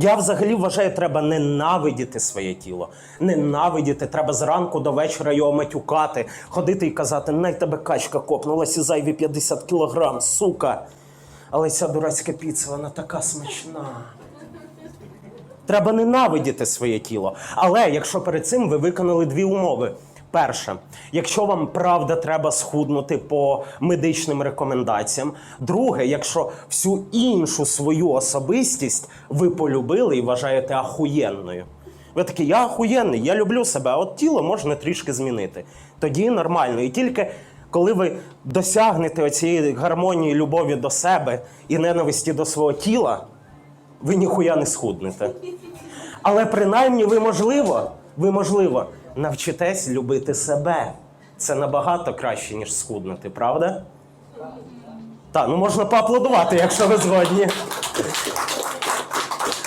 Я взагалі вважаю, треба ненавидіти своє тіло. Ненавидіти, треба зранку до вечора його матюкати, ходити і казати, най тебе качка копнулася зайві 50 кілограм, сука. Але ця дурацька піца, вона така смачна. Треба ненавидіти своє тіло. Але якщо перед цим ви виконали дві умови. Перше, якщо вам правда треба схуднути по медичним рекомендаціям. Друге, якщо всю іншу свою особистість ви полюбили і вважаєте ахуєнною. Ви такі, я ахуєнний, я люблю себе, а от тіло можна трішки змінити. Тоді нормально. І тільки коли ви досягнете оцієї гармонії любові до себе і ненависті до свого тіла, ви ніхуя не схуднете. Але принаймні ви можливо, ви можливо навчитесь любити себе. Це набагато краще, ніж схуднути, правда? Так, ну можна поаплодувати, якщо ви згодні.